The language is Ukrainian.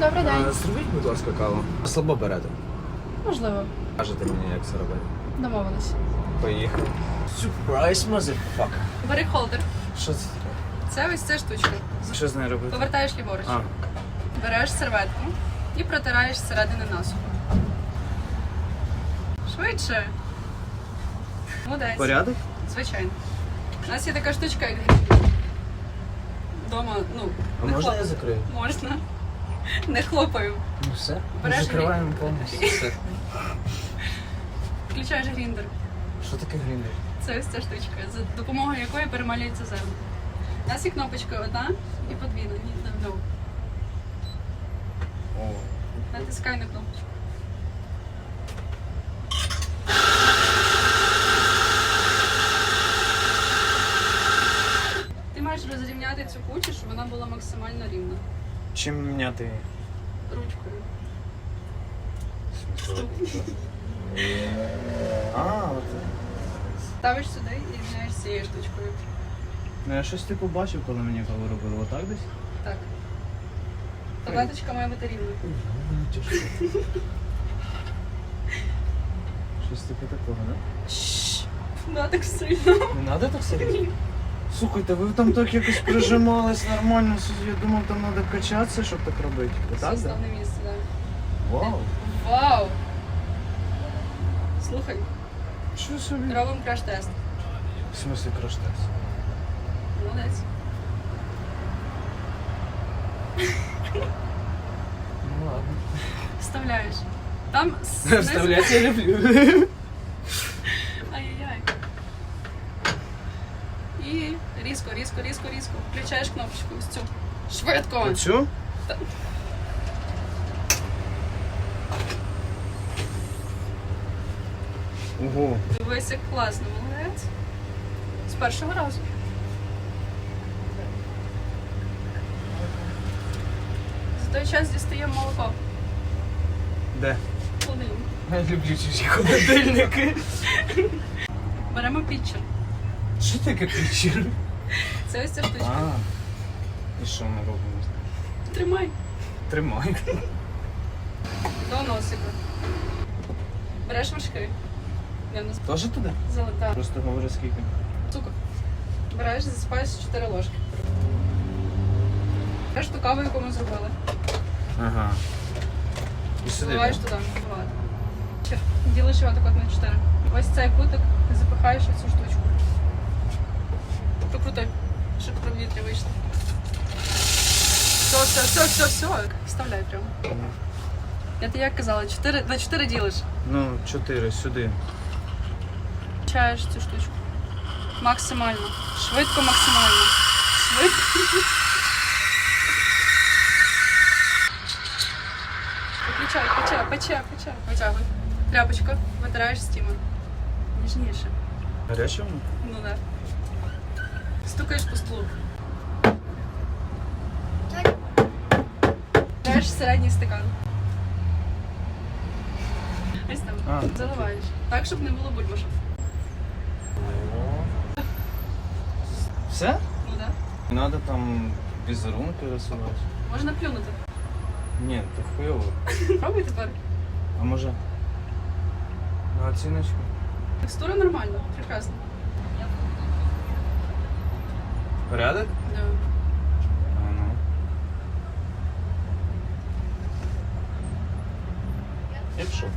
Добрий день. Е, Зробіть, будь ласка, каву. Слабо берете. Можливо, Кажете мені, як це робити. домовились. Поїхали. Surprise, motherfucker. Бери холдер. Що це таке? Це ось ця штучка. Що з нею робити? Повертаєш ліворуч. А, Береш серветку і протираєш зсередини насухо. Швидше. Молодець. порядок? Звичайно. У нас є така штучка, як Дома, ну, А не можна я закрию? Можна. Не хлопаю. Ну все. Береш Закриваємо повністю. Все. Включаєш гріндер. Що таке гріндер? Це ось ця штучка, за допомогою якої перемалюється земля. У нас є кнопочка одна і подвійна. Ні, не, ну. О. Натискай на кнопочку. Ти маєш розрівняти цю кучу, щоб вона була максимально рівна. Чим міняти? Ручкою. А, от. Ставиш сюди і рівняєш цією штучкою. Ну я щось типу бачив, коли мені каву робили. Отак десь? Так. Таблеточка має бути рівною. Щось типу такого, да? Шшш. Да, так сильно. Не треба так сидіти? Слухайте, ви там так якось прижимались нормально. Я думав, там треба качатися, щоб так робити. Це Отак, так? основне місце, так. Вау. Вау! Слухай, Що собі? робимо краш-тест. В смысле краш-тест? Молодець. Ну ладно. Вставляєш. Там знизу- Вставлять я люблю. Різко, різко, різко, різко. Включаєш кнопочку ось цю. Швидко. Оцю? Ого. Дивись, як класно, молодець. З першого разу. За той час дістаємо молоко. Де? холодильник. Я люблю чужі холодильники. Беремо пітчер. Що таке пічер? Це ось ця штучка. А. І що ми робимо? Тримай. Тримай. До носика. Береш вершки. Я не Теж туди? залита. Просто говори скільки. Цукор. Береш, засипаєш 4 ложки. Береш ту каву, яку ми зробили. Ага. І сюди. Заливаєш туди. Ще. Ділиш його так от на 4. Ось цей кутик запихаєш цю штучку. Прокрути, щоб повітря вийшло. Все, все, все, все, все. Вставляй прямо. Я тобі як казала, 4, на 4 ділиш. Ну, чотири сюди. Включаєш цю штучку. Максимально. Швидко, максимально. Швидко. Виключай, пече, пече, пече. Витягуй. Тряпочка. Витираєш стімом. Ніжніше. Гаряче воно? Ну да. Стукаєш по столу. Береш середній стакан. Ось там. А, Заливаєш. Так, щоб не було бульбашок. Все? Ну да. Не треба там візерунки рисувати. Можна плюнути. Ні, то хуйово. Пробуй тепер. А може? На оціночку? Текстура нормальна, прекрасно. Порядок? Да. А ну. Я пішов.